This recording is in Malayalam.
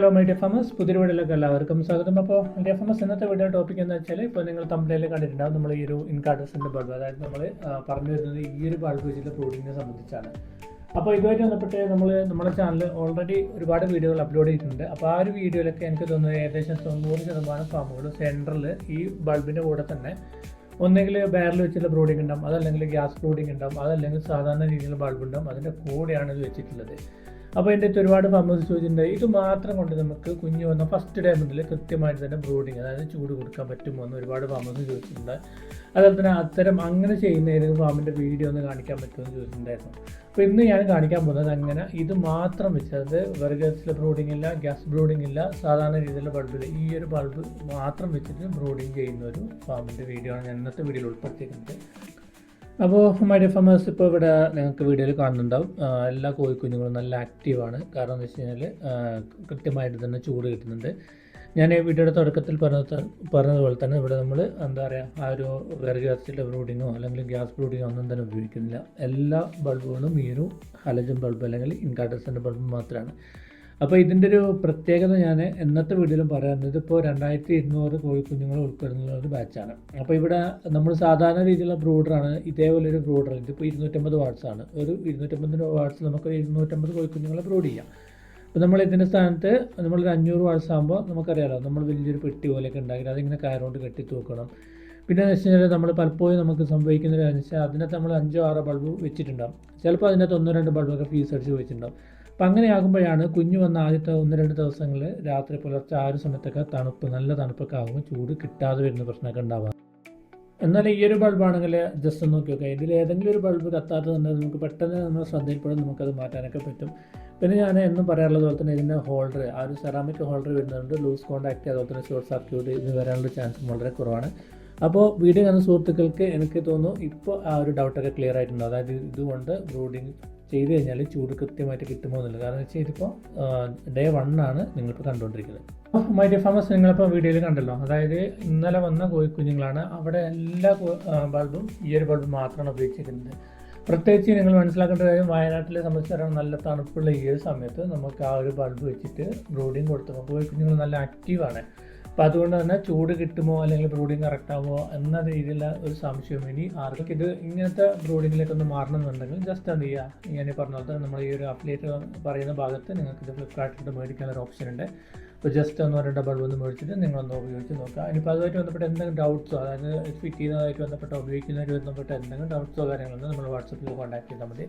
ഹലോ മൈ ഡിയർ ഫാമേഴ്സ് പുതിയ വീഡിയോയിലേക്ക് എല്ലാവർക്കും സ്വാഗതം. അപ്പോൾ ഫാമേഴ്സ് ഇന്നത്തെ വീഡിയോ ടോപ്പിക് എന്ന് വെച്ചാൽ ഇപ്പോൾ നിങ്ങൾ തമ്മിൽ കണ്ടിട്ടുണ്ടാവും. നമ്മൾ ഈ ഒരു ഇൻകാർഡസിന്റെ ബൾബ് അതായത് നമ്മൾ പറഞ്ഞു വരുന്നത് ഈ ഒരു ബൾബ് വെച്ചിട്ട് ബ്രൂഡിങ്ങിനെ സംബന്ധിച്ചാണ്. അപ്പോൾ ഇതുമായിട്ട് ബന്ധപ്പെട്ട് നമ്മൾ നമ്മുടെ ചാനൽ ഓൾറെഡി ഒരുപാട് വീഡിയോകൾ അപ്ലോഡ് ചെയ്തിട്ടുണ്ട്. അപ്പോൾ ആ ഒരു വീഡിയോയിലൊക്കെ എനിക്ക് തോന്നുന്നത് ഏകദേശം തൊണ്ണൂറ് ശതമാനം ഫാമുകൾ സെന്ററിൽ ഈ ബൾബിന്റെ കൂടെ തന്നെ ഒന്നെങ്കിൽ ബാരൽ വെച്ചുള്ള ബ്രോഡിംഗ് ഉണ്ടാവും അതല്ലെങ്കിൽ ഗ്യാസ് ബ്രോഡിംഗ് ഉണ്ടാവും അതല്ലെങ്കിൽ സാധാരണ രീതിയിലുള്ള ബൾബ് ഉണ്ടാവും. അതിന്റെ കൂടെയാണ് ഇത് വെച്ചിട്ടുള്ളത്. അപ്പോൾ എന്റെ അടുത്ത് ഒരുപാട് ഫാമേഴ്സ് ചോദിച്ചിട്ടുണ്ട് ഇത് മാത്രം കൊണ്ട് നമുക്ക് കുഞ്ഞു വന്ന ഫസ്റ്റ് ഡേ മുതൽ കൃത്യമായിട്ട് തന്നെ ബ്രൂഡിങ് അതായത് ചൂട് കൊടുക്കാൻ പറ്റുമോ? എന്ന് ഒരുപാട് ഫാമേഴ്സ് ചോദിച്ചിട്ടുണ്ട്. അതുപോലെ തന്നെ അത്തരം അങ്ങനെ ചെയ്യുന്ന ഏതെങ്കിലും ഫാമിന്റെ വീഡിയോ ഒന്ന് കാണിക്കാൻ പറ്റുമോ എന്ന് ചോദിച്ചിട്ടുണ്ടായിരുന്നു. അപ്പോൾ ഇന്ന് ഞാൻ കാണിക്കാൻ പോകുന്നത് അങ്ങനെ ഇത് മാത്രം വെച്ച് അതായത് ബ്രൂഡിംഗ് ഇല്ല ഗ്യാസ് ബ്രൂഡിങ് ഇല്ല സാധാരണ രീതിയിലുള്ള ബൾബിൽ ഈ ഒരു ബൾബ് മാത്രം വെച്ചിട്ട് ബ്രൂഡിങ് ചെയ്യുന്ന ഒരു ഫാമിന്റെ വീഡിയോ ആണ് ഞാൻ ഇന്നത്തെ വീഡിയോയിൽ ഉൾപ്പെടുത്തിയിരിക്കുന്നത്. അപ്പോൾ മൈ ഡിയർ ഫാമേഴ്സ് ഇപ്പോൾ ഇവിടെ നിങ്ങൾക്ക് വീഡിയോയിൽ കാണുന്നുണ്ടാവും. എല്ലാ കോഴിക്കുഞ്ഞുങ്ങളും നല്ല ആക്റ്റീവാണ്. കാരണം എന്ന് വെച്ച് കഴിഞ്ഞാൽ കൃത്യമായിട്ട് തന്നെ ചൂട് കിട്ടുന്നുണ്ട്. ഞാൻ ഈ വീഡിയോയുടെ തുടക്കത്തിൽ പറഞ്ഞത് പറഞ്ഞതുപോലെ തന്നെ ഇവിടെ നമ്മൾ എന്താ പറയുക ആ ഒരു വെയർ ഗ്യാസിന്റെ ബ്രൂഡിങ്ങോ അല്ലെങ്കിൽ ഗ്യാസ് ബ്രൂഡിങ്ങോ ഒന്നും തന്നെ ഉപയോഗിക്കുന്നില്ല. എല്ലാ ബൾബുകളും ഈ ഒരു ഹലജൻ ബൾബ് അല്ലെങ്കിൽ ഇൻകാട്ടസിന്റെ ബൾബ് മാത്രമാണ്. അപ്പോൾ ഇതിന്റെ ഒരു പ്രത്യേകത ഞാൻ എന്നത്തെ വീഡിയോയിലും പറയുന്നത് ഇപ്പോൾ രണ്ടായിരത്തി ഇരുന്നൂറ് കോഴിക്കുഞ്ഞുങ്ങൾ ഉൾപ്പെടുന്ന ഒരു ബാച്ചാണ് അപ്പോൾ ഇവിടെ നമ്മൾ സാധാരണ രീതിയിലുള്ള ബ്രൂഡറാണ് ഇതേപോലെ ഒരു ബ്രൂഡർ ഇതിപ്പോൾ ഇരുന്നൂറ്റമ്പത് വാട്സാണ് ഒരു ഇരുന്നൂറ്റമ്പത് വാട്സ് നമുക്ക് ഇരുന്നൂറ്റമ്പത് കോഴിക്കുഞ്ഞുങ്ങളെ ബ്രൂഡ് ചെയ്യാം. അപ്പോൾ നമ്മൾ ഇതിന്റെ സ്ഥാനത്ത് നമ്മളൊരു അഞ്ഞൂറ് വാട്ട്സ് ആകുമ്പോൾ നമുക്കറിയാലോ നമ്മൾ വലിയൊരു പെട്ടി പോലെയൊക്കെ ഉണ്ടാക്കി അതിങ്ങനെ കയറുകൊണ്ട് കെട്ടി തൂക്കണം. പിന്നെ എന്ന് വെച്ച് കഴിഞ്ഞാൽ നമ്മൾ പലപ്പോഴും നമുക്ക് സംഭവിക്കുന്നത് എന്ന് വെച്ചാൽ അതിനകത്ത് നമ്മൾ അഞ്ചോ ആറോ ബൾബ് വെച്ചിട്ടുണ്ടാകും ചിലപ്പോൾ അതിനകത്ത് ഒന്നോ രണ്ട് ബൾബൊക്കെ ഫീസ് അടിച്ച് വെച്ചിട്ടുണ്ടാവും. അപ്പം അങ്ങനെയാകുമ്പോഴാണ് കുഞ്ഞു വന്ന ആദ്യത്തെ ഒന്ന് രണ്ട് ദിവസങ്ങളിൽ രാത്രി പുലർച്ചെ ആ ഒരു സമയത്തൊക്കെ തണുപ്പ് നല്ല തണുപ്പൊക്കെ ആകുമ്പോൾ ചൂട് കിട്ടാതെ വരുന്ന പ്രശ്നമൊക്കെ ഉണ്ടാവാം. എന്നാൽ ഈ ഒരു ബൾബാണെങ്കിൽ ജസ്റ്റ് ഒന്ന് നോക്കി നോക്കാം ഇതിൽ ഏതെങ്കിലും ഒരു ബൾബ് കത്താത്തതുണ്ടെങ്കിൽ നമുക്ക് പെട്ടെന്ന് നമ്മൾ ശ്രദ്ധയിൽപ്പെടും നമുക്കത് മാറ്റാനൊക്കെ പറ്റും. പിന്നെ ഞാൻ എന്നും പറയാറുള്ളത് പോലെ തന്നെ ഇതിന്റെ ഹോൾഡർ ആ ഒരു സെറാമിക് ഹോൾഡർ വരുന്നുണ്ട് ലൂസ് കോണ്ടാക്ട് അതുപോലെ തന്നെ ഷോർട്ട് സർക്യൂട്ട് ഇത് വരാനുള്ള ചാൻസ് വളരെ കുറവാണ്. അപ്പോൾ വീഡിയോ കാണുന്ന സുഹൃത്തുക്കൾക്ക് എനിക്ക് തോന്നുന്നു ഇപ്പോൾ ആ ഒരു ഡൗട്ടൊക്കെ ക്ലിയർ ആയിട്ടുണ്ട്. അതായത് ഇതുകൊണ്ട് ബ്രൂഡിങ് ചെയ്ത് കഴിഞ്ഞാൽ ചൂട് കൃത്യമായിട്ട് കിട്ടുമോ എന്നുള്ളത്. കാരണം വെച്ചാൽ ഇതിപ്പോൾ ഡേ വൺ ആണ് നിങ്ങളിപ്പോൾ കണ്ടുകൊണ്ടിരിക്കുന്നത് അപ്പോൾ മൈ ഫാമേഴ്സ് നിങ്ങളിപ്പോൾ വീഡിയോയിൽ കണ്ടല്ലോ. അതായത് ഇന്നലെ വന്ന കോഴിക്കുഞ്ഞുങ്ങളാണ് അവിടെ എല്ലാ ബൾബും ഈ ഒരു ബൾബ് മാത്രമാണ് ഉപയോഗിച്ചിരിക്കുന്നത്. പ്രത്യേകിച്ച് നിങ്ങൾ മനസ്സിലാക്കേണ്ട കാര്യം വയനാട്ടിലെ സംബന്ധിച്ചിടത്തോളം നല്ല തണുപ്പുള്ള ഈ ഒരു സമയത്ത് നമുക്ക് ആ ഒരു ബൾബ് വെച്ചിട്ട് ബ്രൂഡിങ് കൊടുത്തപ്പോൾ കോഴിക്കുഞ്ഞുങ്ങൾ നല്ല ആക്റ്റീവാണ് അപ്പോൾ അതുകൊണ്ട് തന്നെ ചൂട് കിട്ടുമോ അല്ലെങ്കിൽ ബ്രൂഡിങ് കറക്റ്റ് ആകുമോ എന്ന രീതിയിലുള്ള ഒരു സംശയം ഇനി ആർക്കും ഇത് ഇങ്ങനത്തെ ബ്രൂഡിങ്ങിലേക്ക് ഒന്ന് മാറണമെന്നുണ്ടെങ്കിൽ ജസ്റ്റ് എന്ത് ചെയ്യുക? ഞാൻ ഈ പറഞ്ഞ പോലെ നമ്മൾ ഈ ഒരു അപ്ഡേറ്റ് പറയുന്ന ഭാഗത്ത് നിങ്ങൾക്ക് ഇത് ഫ്ലിപ്കാർട്ടിൽ മേടിക്കാനുള്ള ഒരു ഓപ്ഷൻ ഉണ്ട്. അപ്പോൾ ജസ്റ്റ് ഒന്നോ രണ്ടോ ബൾബ് ഒന്ന് മേടിച്ചിട്ട് നിങ്ങളൊന്ന് ഉപയോഗിച്ച് നോക്കുക. ഇനിയിപ്പോൾ അതുമായിട്ട് ബന്ധപ്പെട്ട എന്തെങ്കിലും ഡൗട്ട്സോ അതായത് ഫിറ്റ് ചെയ്യുന്നതായിട്ട് ബന്ധപ്പെട്ട ഉപയോഗിക്കുന്നതായിട്ട് ബന്ധപ്പെട്ട എന്തെങ്കിലും ഡൗട്ട്സോ കാര്യങ്ങളൊന്നും നമ്മൾ വാട്സപ്പിൽ കോൺടാക്ട് ചെയ്താൽ മതി.